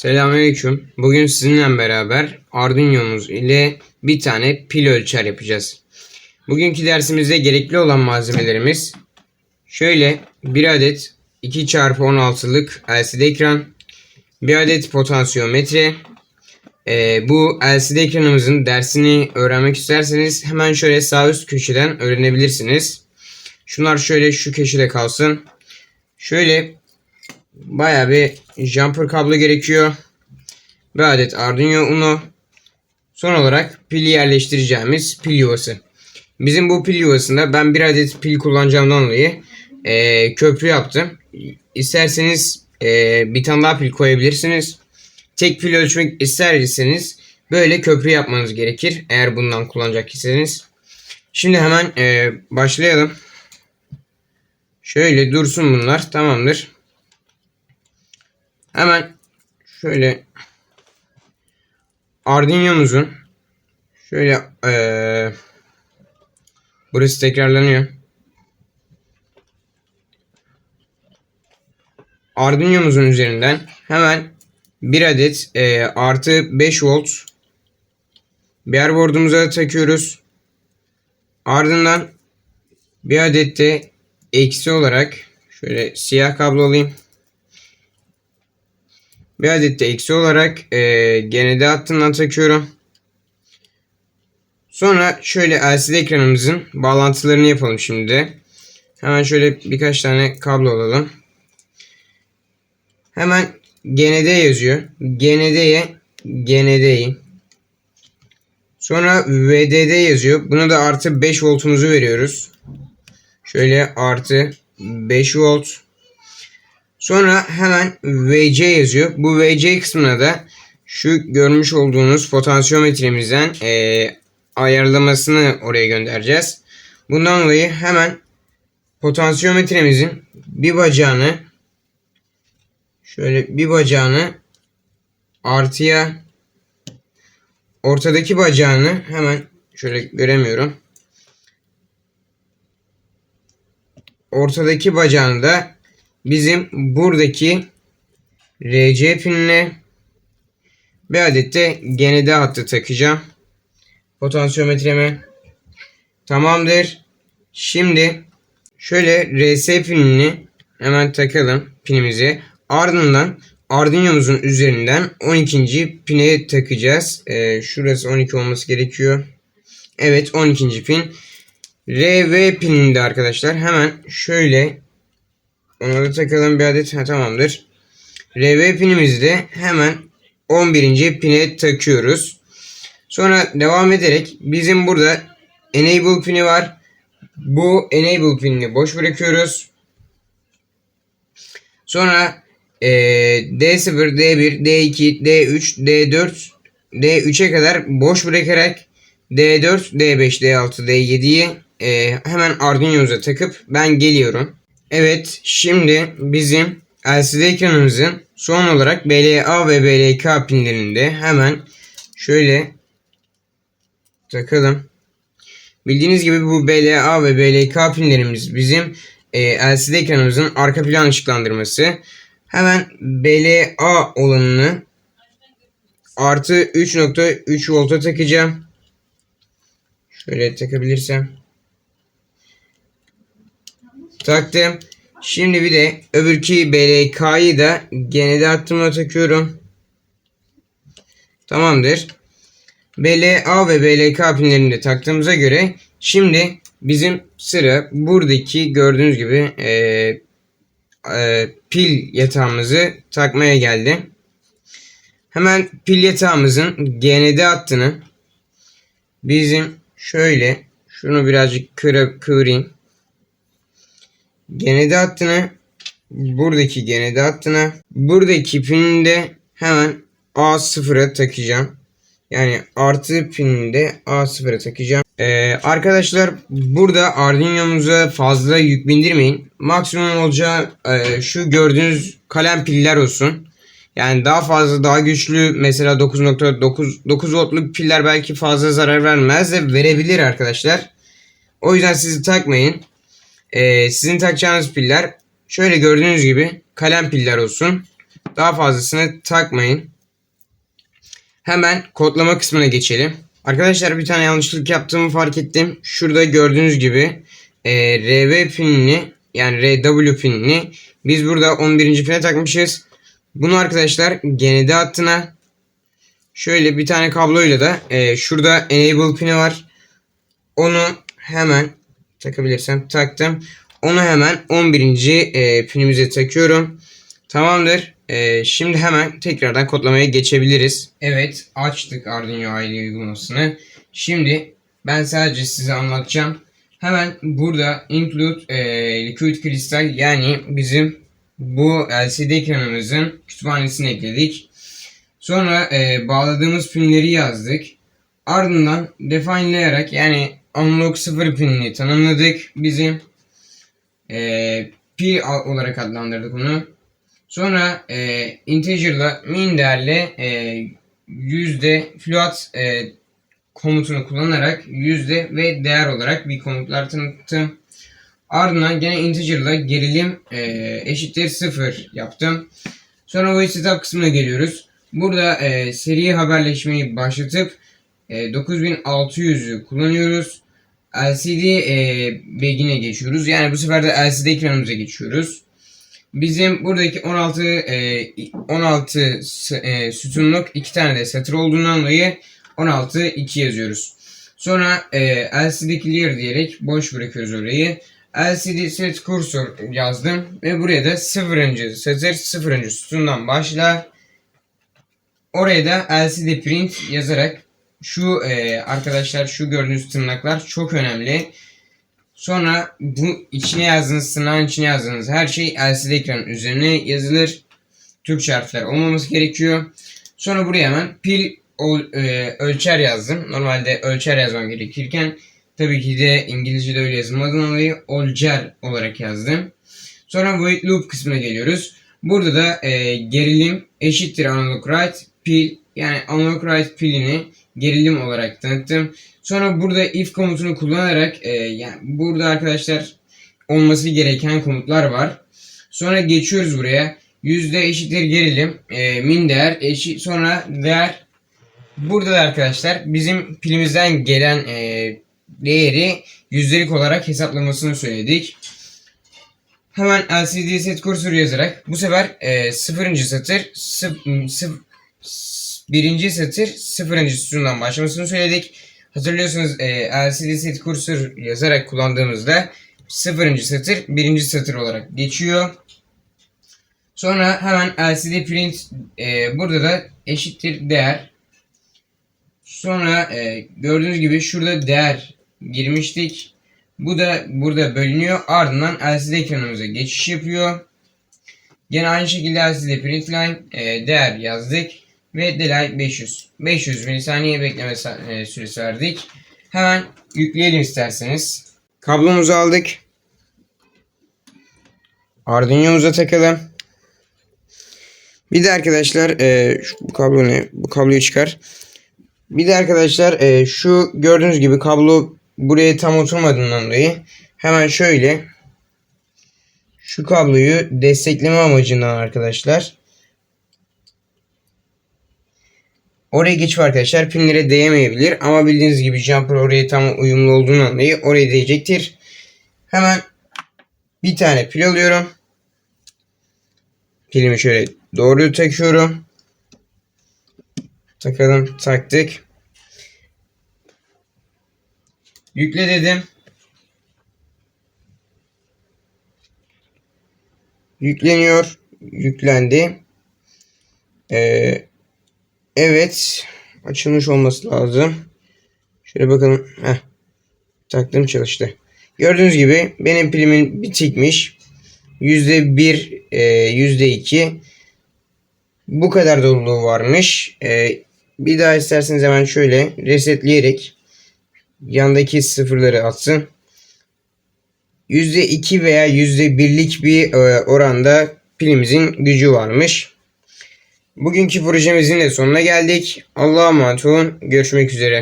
Selamünaleyküm. Bugün sizinle beraber Arduino'muz ile bir tane pil ölçer yapacağız. Bugünkü dersimizde gerekli olan malzemelerimiz şöyle bir adet 2x16'lık LCD ekran, bir adet potansiyometre. Ee, bu LCD ekranımızın dersini öğrenmek isterseniz hemen şöyle sağ üst köşeden öğrenebilirsiniz. Şunlar şöyle şu köşede kalsın. Şöyle Baya bir jumper kablo gerekiyor. Bir adet Arduino Uno. Son olarak pili yerleştireceğimiz pil yuvası. Bizim bu pil yuvasında ben bir adet pil kullanacağımdan dolayı eee, köprü yaptım. İsterseniz eee, bir tane daha pil koyabilirsiniz. Tek pil ölçmek isterseniz böyle köprü yapmanız gerekir. Eğer bundan kullanacak iseniz. Şimdi hemen eee, başlayalım. Şöyle dursun bunlar. Tamamdır. Hemen şöyle Arduino'muzun şöyle eee burası tekrarlanıyor. Arduino'muzun üzerinden hemen bir adet eee, artı 5 volt bir board'umuza takıyoruz. Ardından bir adet de eksi olarak şöyle siyah kablo alayım. Bir adet de eksi olarak e, GND hattından takıyorum. Sonra şöyle LCD ekranımızın bağlantılarını yapalım şimdi. Hemen şöyle birkaç tane kablo alalım. Hemen GND yazıyor. GND'ye GND'yi. Sonra VDD yazıyor. Buna da artı 5 voltumuzu veriyoruz. Şöyle artı 5 volt. Sonra hemen VC yazıyor. Bu VC kısmına da şu görmüş olduğunuz potansiyometremizden eee, ayarlamasını oraya göndereceğiz. Bundan dolayı hemen potansiyometremizin bir bacağını şöyle bir bacağını artıya ortadaki bacağını hemen şöyle göremiyorum. Ortadaki bacağını da bizim buradaki RC pinine bir adet de GND hattı takacağım. Potansiyometreme. Tamamdır. Şimdi şöyle RS pinini hemen takalım pinimizi. Ardından Arduino'muzun üzerinden 12. pine takacağız. Ee, şurası 12 olması gerekiyor. Evet 12. pin. RV pininde arkadaşlar hemen şöyle ona da takalım bir adet. Ha, tamamdır. RV pinimizi de hemen 11. pine takıyoruz. Sonra devam ederek bizim burada enable pini var. Bu enable pinini boş bırakıyoruz. Sonra eee, D0, D1, D2, D3, D4, D3'e kadar boş bırakarak D4, D5, D6, D7'yi eee, hemen Arduino'muza takıp ben geliyorum. Evet şimdi bizim LCD ekranımızın son olarak BLA ve BLK pinlerinde hemen şöyle takalım. Bildiğiniz gibi bu BLA ve BLK pinlerimiz bizim e, LCD ekranımızın arka plan ışıklandırması. Hemen BLA olanını artı 3.3 volta takacağım. Şöyle takabilirsem. Taktım. Şimdi bir de öbürki BLK'yı da gene de hattımla takıyorum. Tamamdır. BLA ve BLK pinlerini de taktığımıza göre şimdi bizim sıra buradaki gördüğünüz gibi e, e, pil yatağımızı takmaya geldi. Hemen pil yatağımızın GND hattını bizim şöyle şunu birazcık kıra, kıvırayım. GND hattını buradaki GND hattına buradaki pinini de hemen A0'a takacağım. Yani artı pinini de A0'a takacağım. Ee, arkadaşlar burada Arduino'muza fazla yük bindirmeyin. Maksimum olacağı e, şu gördüğünüz kalem piller olsun. Yani daha fazla daha güçlü mesela 9.9 9 voltluk piller belki fazla zarar vermez de verebilir arkadaşlar. O yüzden sizi takmayın. Ee, sizin takacağınız piller şöyle gördüğünüz gibi kalem piller olsun. Daha fazlasını takmayın. Hemen kodlama kısmına geçelim. Arkadaşlar bir tane yanlışlık yaptığımı fark ettim. Şurada gördüğünüz gibi e, RV pinini yani RW pinini biz burada 11. pine takmışız. Bunu arkadaşlar GND hattına şöyle bir tane kabloyla da e, şurada enable pini var. Onu hemen takabilirsem taktım. Onu hemen 11. E, pinimize takıyorum. Tamamdır. E, şimdi hemen tekrardan kodlamaya geçebiliriz. Evet açtık Arduino aile uygulamasını. Şimdi ben sadece size anlatacağım. Hemen burada include e, liquid crystal yani bizim bu LCD ekranımızın kütüphanesini ekledik. Sonra e, bağladığımız pinleri yazdık. Ardından definelayarak yani unlock 0 pinini tanımladık. Bizim e, pi olarak adlandırdık onu. Sonra e, integer'la min değerle e, yüzde float e, komutunu kullanarak yüzde ve değer olarak bir komutlar tanıttım. Ardından gene integer'la gerilim e, eşittir 0 yaptım. Sonra void setup kısmına geliyoruz. Burada e, seri haberleşmeyi başlatıp e, 9600'ü kullanıyoruz. LCD e, begine geçiyoruz. Yani bu sefer de LCD ekranımıza geçiyoruz. Bizim buradaki 16 e, 16 e, sütunluk iki tane de satır olduğundan dolayı 16 2 yazıyoruz. Sonra e, LCD clear diyerek boş bırakıyoruz orayı. LCD set cursor yazdım ve buraya da 0. satır 0. sütundan başla. Oraya da LCD print yazarak şu e, arkadaşlar şu gördüğünüz tırnaklar çok önemli. Sonra bu içine yazdığınız tırnağın içine yazdığınız her şey LCD ekranın üzerine yazılır. Türkçe harfler olmaması gerekiyor. Sonra buraya hemen pil e, ölçer yazdım. Normalde ölçer yazmam gerekirken tabii ki de İngilizce'de öyle yazılmadığından dolayı olcer olarak yazdım. Sonra void loop kısmına geliyoruz. Burada da e, gerilim eşittir analog right pil yani analog right pilini gerilim olarak tanıttım. Sonra burada if komutunu kullanarak e, yani burada arkadaşlar olması gereken komutlar var. Sonra geçiyoruz buraya. Yüzde eşittir gerilim. E, min değer eşit sonra değer. Burada da arkadaşlar bizim pilimizden gelen e, değeri yüzdelik olarak hesaplamasını söyledik. Hemen LCD set kursor yazarak bu sefer e, sıfırıncı satır sıf, sıf, birinci satır sıfırıncı sütundan başlamasını söyledik. Hatırlıyorsunuz e, LCD set kursor yazarak kullandığımızda sıfırıncı satır birinci satır olarak geçiyor. Sonra hemen LCD print e, burada da eşittir değer. Sonra e, gördüğünüz gibi şurada değer girmiştik. Bu da burada bölünüyor. Ardından LCD ekranımıza geçiş yapıyor. Yine aynı şekilde LCD print line e, değer yazdık. Ve delay 500. 500 milisaniye bekleme e, süresi verdik. Hemen yükleyelim isterseniz. Kablomuzu aldık. Arduino'muza takalım. Bir de arkadaşlar e, şu, bu kablo ne? Bu kabloyu çıkar. Bir de arkadaşlar e, şu gördüğünüz gibi kablo buraya tam oturmadığından dolayı hemen şöyle şu kabloyu destekleme amacından arkadaşlar Oraya geçip arkadaşlar pinlere değmeyebilir ama bildiğiniz gibi jumper oraya tam uyumlu olduğundan dolayı oraya değecektir. Hemen bir tane pil alıyorum. Pilimi şöyle doğru takıyorum. Takalım taktık. Yükle dedim. Yükleniyor. Yüklendi. Ee, evet. Açılmış olması lazım. Şöyle bakalım. Heh. Taktım çalıştı. Gördüğünüz gibi benim pilimin bitikmiş. Yüzde bir, e, yüzde iki. Bu kadar doluluğu varmış. E, bir daha isterseniz hemen şöyle resetleyerek yandaki sıfırları atsın. %2 veya %1'lik bir e, oranda pilimizin gücü varmış. Bugünkü projemizin de sonuna geldik. Allah'a emanet olun. Görüşmek üzere.